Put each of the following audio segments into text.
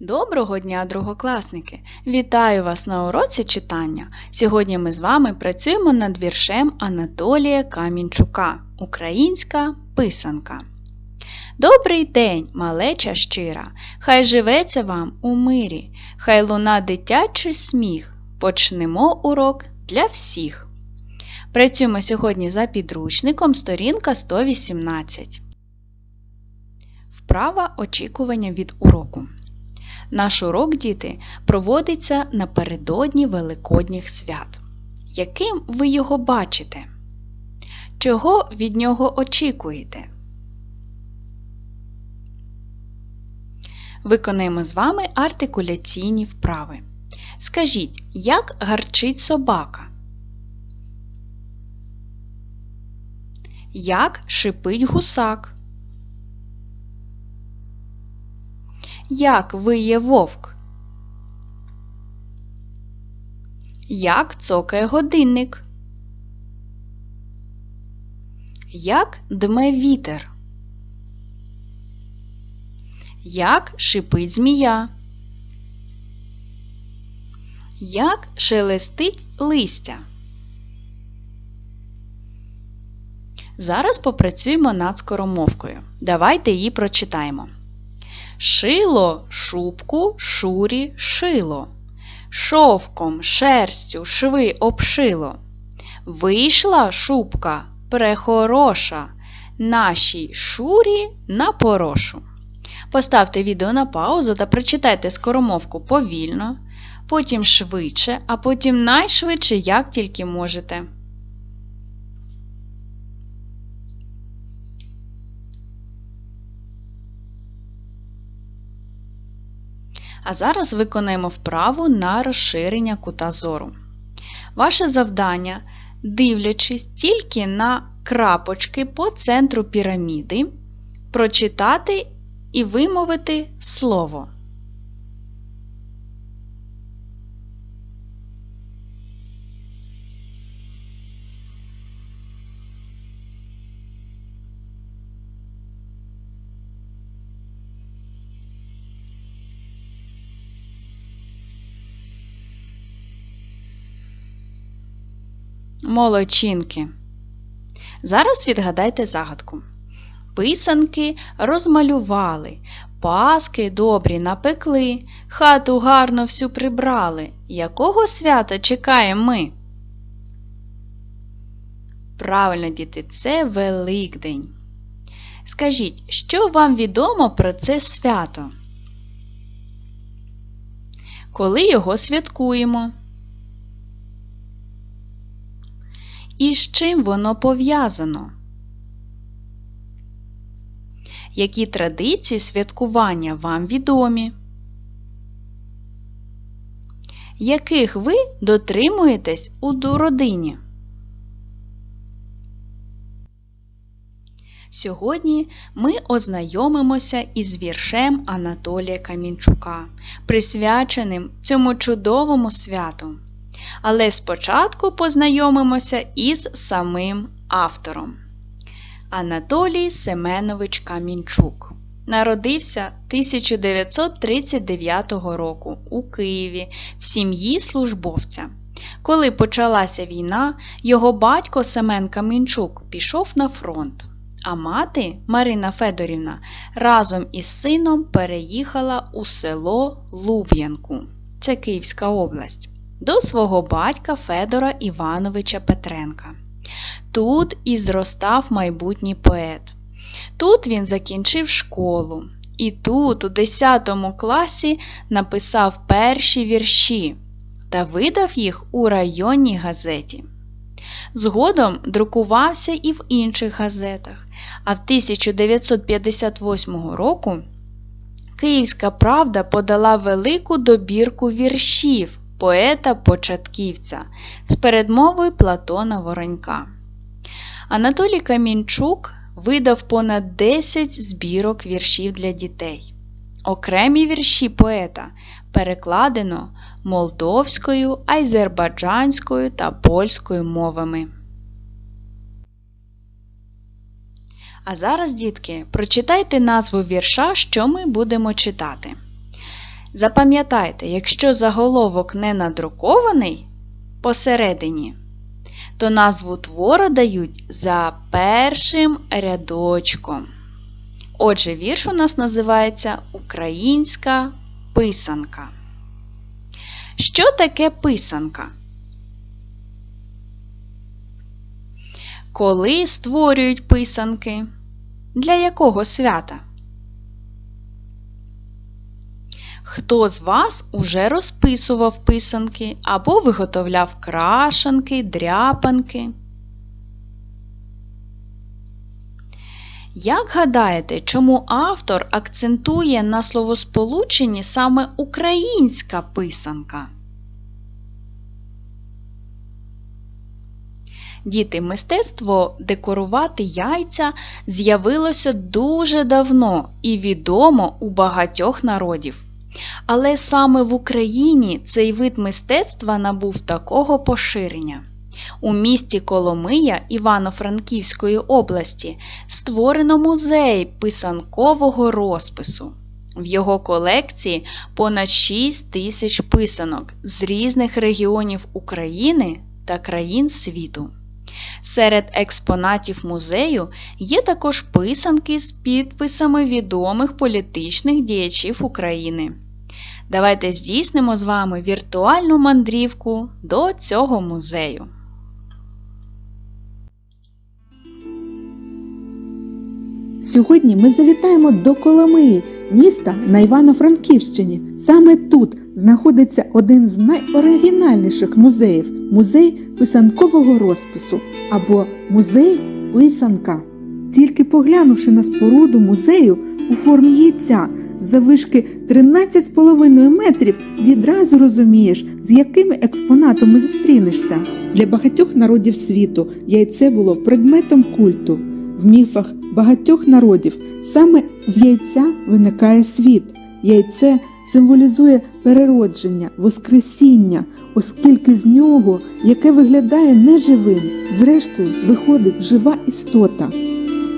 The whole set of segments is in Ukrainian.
Доброго дня, другокласники! Вітаю вас на уроці читання. Сьогодні ми з вами працюємо над віршем Анатолія Камінчука Українська писанка. Добрий день, малеча щира! Хай живеться вам у мирі, хай луна дитячий сміх. Почнемо урок для всіх. Працюємо сьогодні за підручником сторінка 118. Вправа очікування від уроку. Наш урок, діти, проводиться напередодні Великодніх свят. Яким ви його бачите? Чого від нього очікуєте? Виконаємо з вами артикуляційні вправи. Скажіть, як гарчить собака? Як шипить гусак? Як виє вовк? Як цокає годинник? Як дме вітер? Як шипить змія? Як шелестить листя? Зараз попрацюємо над скоромовкою. Давайте її прочитаємо. Шило шубку шурі шило, шовком шерстю шви обшило. Вийшла шубка прехороша, нашій шурі на порошу. Поставте відео на паузу та прочитайте скоромовку повільно, потім швидше, а потім найшвидше, як тільки можете. А зараз виконаємо вправу на розширення кута зору. Ваше завдання, дивлячись тільки на крапочки по центру піраміди, прочитати і вимовити слово. Молодчинки. Зараз відгадайте загадку. Писанки розмалювали, паски добрі напекли, хату гарно всю прибрали. Якого свята чекаємо ми? Правильно, діти, це Великдень. Скажіть, що вам відомо про це свято? Коли його святкуємо? І з чим воно пов'язано? Які традиції святкування вам відомі? Яких ви дотримуєтесь у родині? Сьогодні ми ознайомимося із віршем Анатолія Камінчука, присвяченим цьому чудовому святу. Але спочатку познайомимося із самим автором. Анатолій Семенович Камінчук народився 1939 року у Києві в сім'ї службовця. Коли почалася війна, його батько Семен Камінчук пішов на фронт, а мати Марина Федорівна разом із сином переїхала у село Луб'янку, це Київська область до свого батька Федора Івановича Петренка. Тут і зростав майбутній поет. Тут він закінчив школу. І тут, у 10 класі, написав перші вірші та видав їх у районній газеті. Згодом друкувався і в інших газетах, а в 1958 року Київська Правда подала велику добірку віршів поета-початківця з передмовою Платона Воронька. Анатолій Камінчук видав понад 10 збірок віршів для дітей. Окремі вірші поета перекладено молдовською, азербайджанською та польською мовами. А зараз, дітки, прочитайте назву вірша, що ми будемо читати. Запам'ятайте, якщо заголовок не надрукований посередині, то назву твору дають за першим рядочком. Отже, вірш у нас називається Українська писанка. Що таке писанка? Коли створюють писанки? Для якого свята? Хто з вас уже розписував писанки або виготовляв крашанки, дряпанки? Як гадаєте, чому автор акцентує на словосполученні саме українська писанка? Діти, мистецтво декорувати яйця з'явилося дуже давно і відомо у багатьох народів. Але саме в Україні цей вид мистецтва набув такого поширення. У місті Коломия Івано-Франківської області створено музей писанкового розпису. В його колекції понад 6 тисяч писанок з різних регіонів України та країн світу. Серед експонатів музею є також писанки з підписами відомих політичних діячів України. Давайте здійснимо з вами віртуальну мандрівку до цього музею. Сьогодні ми завітаємо до Коломиї, міста на Івано-Франківщині. Саме тут знаходиться один з найоригінальніших музеїв музей писанкового розпису або музей писанка. Тільки поглянувши на споруду музею у формі яйця завишки 13,5 метрів, відразу розумієш, з якими експонатами зустрінешся. Для багатьох народів світу яйце було предметом культу. В міфах багатьох народів саме з яйця виникає світ. Яйце символізує переродження, воскресіння, оскільки з нього, яке виглядає неживим, зрештою виходить жива істота.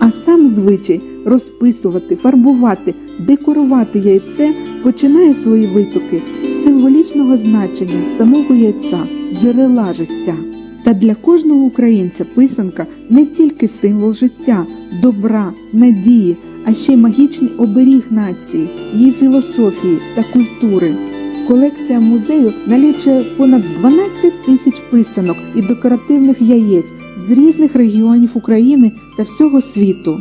А сам звичай розписувати, фарбувати, декорувати яйце починає свої витоки з символічного значення самого яйця, джерела життя. Та для кожного українця писанка не тільки символ життя, добра, надії, а ще й магічний оберіг нації, її філософії та культури. Колекція музею налічує понад 12 тисяч писанок і декоративних яєць з різних регіонів України та всього світу.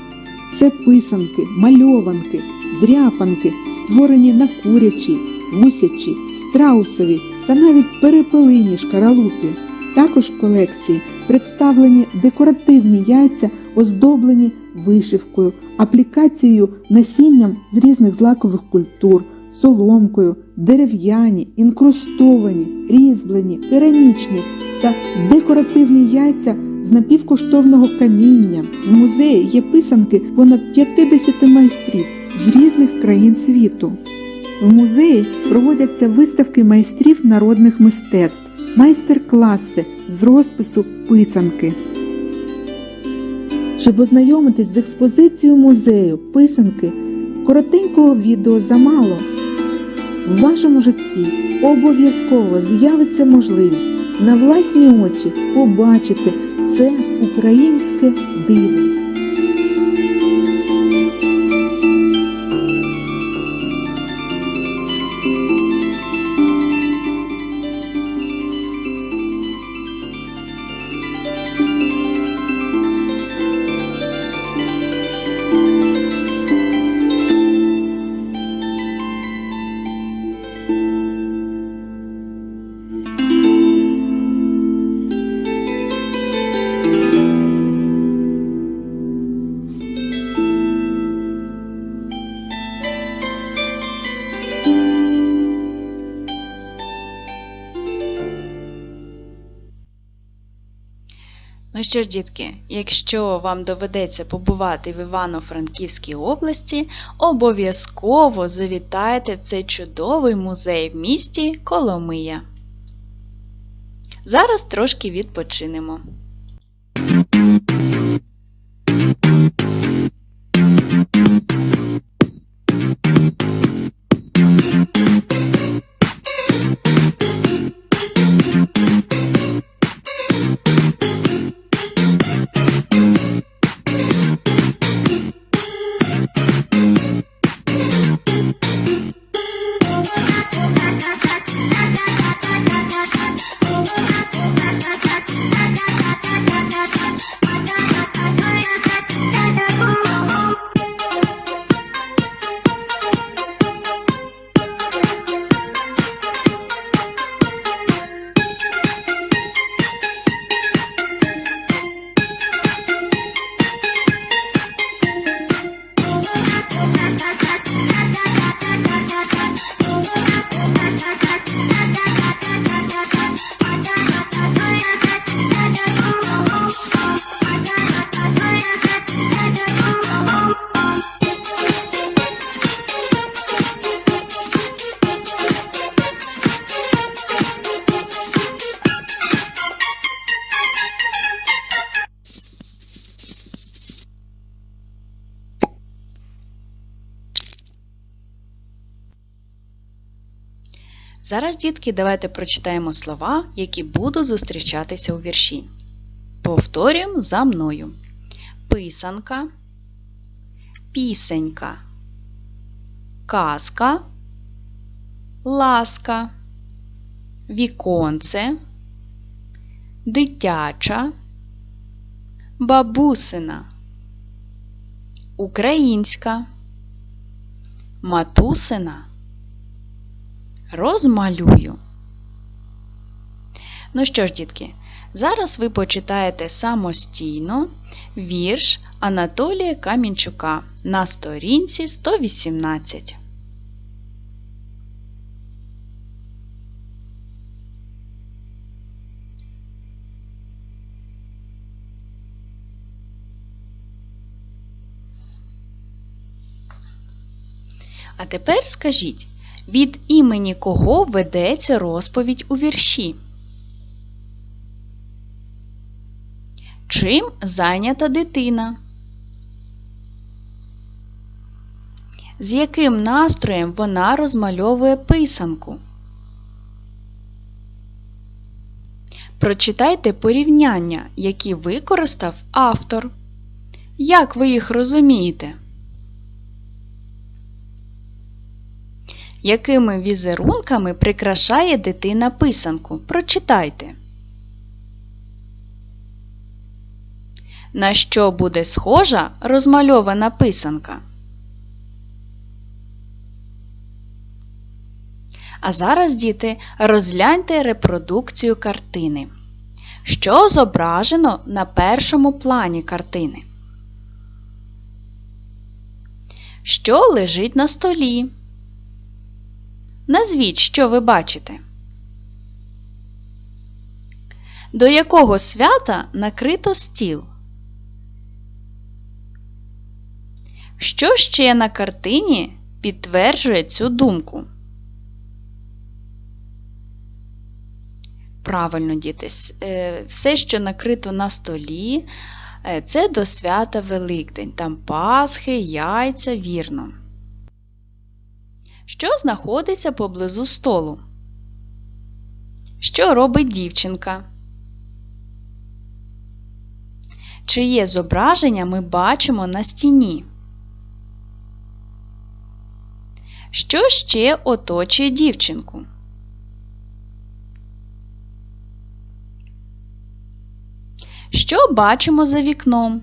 Це писанки, мальованки, дряпанки, створені на курячі, гусячі, страусові та навіть перепелині шкаралупі. Також в колекції представлені декоративні яйця, оздоблені вишивкою, аплікацією насінням з різних злакових культур, соломкою, дерев'яні, інкрустовані, різьблені, керамічні та декоративні яйця з напівкоштовного каміння. В музеї є писанки понад 50 майстрів з різних країн світу. В музеї проводяться виставки майстрів народних мистецтв, майстер-класи з розпису писанки. Щоб ознайомитись з експозицією музею писанки, коротенького відео замало. В вашому житті обов'язково з'явиться можливість на власні очі побачити це українське диво. Що ж, дітки, якщо вам доведеться побувати в Івано-Франківській області, обов'язково завітайте в цей чудовий музей в місті Коломия. Зараз трошки відпочинемо. Зараз, дітки, давайте прочитаємо слова, які будуть зустрічатися у вірші. Повторюємо за мною: писанка, пісенька, казка, ласка, віконце, дитяча, бабусина, українська, матусина. Розмалюю. Ну що ж, дітки, зараз ви почитаєте самостійно вірш Анатолія Камінчука на сторінці 118. А тепер скажіть, від імені кого ведеться розповідь у вірші? Чим зайнята дитина? З яким настроєм вона розмальовує писанку? Прочитайте порівняння, які використав автор. Як ви їх розумієте? Якими візерунками прикрашає дитина писанку? Прочитайте. На що буде схожа розмальована писанка? А зараз, діти, розгляньте репродукцію картини. Що зображено на першому плані картини? Що лежить на столі? Назвіть, що ви бачите. До якого свята накрито стіл? Що ще на картині підтверджує цю думку? Правильно, діти, е, все, що накрито на столі, е, це до свята Великдень. Там пасхи, яйця, вірно. Що знаходиться поблизу столу? Що робить дівчинка? Чиє зображення ми бачимо на стіні? Що ще оточує дівчинку? Що бачимо за вікном?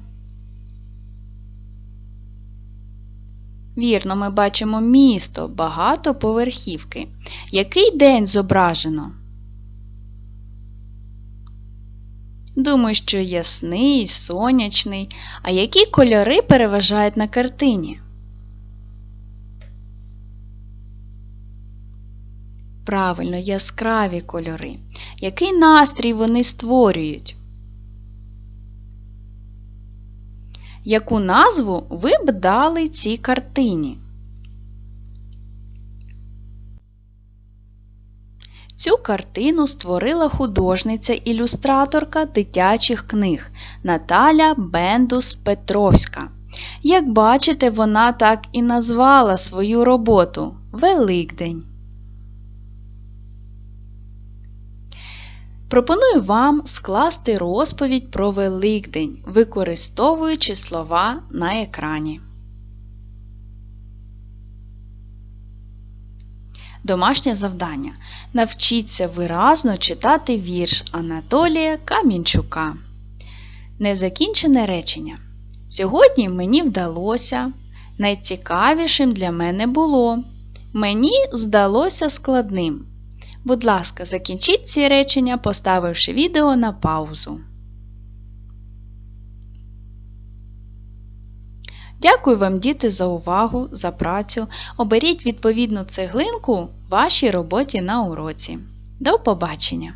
Вірно, ми бачимо місто, багатоповерхівки. Який день зображено? Думаю, що ясний, сонячний. А які кольори переважають на картині? Правильно, яскраві кольори. Який настрій вони створюють? Яку назву ви б дали цій картині? Цю картину створила художниця-ілюстраторка дитячих книг Наталя Бендус Петровська. Як бачите, вона так і назвала свою роботу Великдень. Пропоную вам скласти розповідь про Великдень, використовуючи слова на екрані. Домашнє завдання. Навчіться виразно читати вірш Анатолія Камінчука. Незакінчене речення. Сьогодні мені вдалося. Найцікавішим для мене було. Мені здалося складним. Будь ласка, закінчіть ці речення, поставивши відео на паузу. Дякую вам, діти, за увагу, за працю. Оберіть відповідну цеглинку в вашій роботі на уроці. До побачення!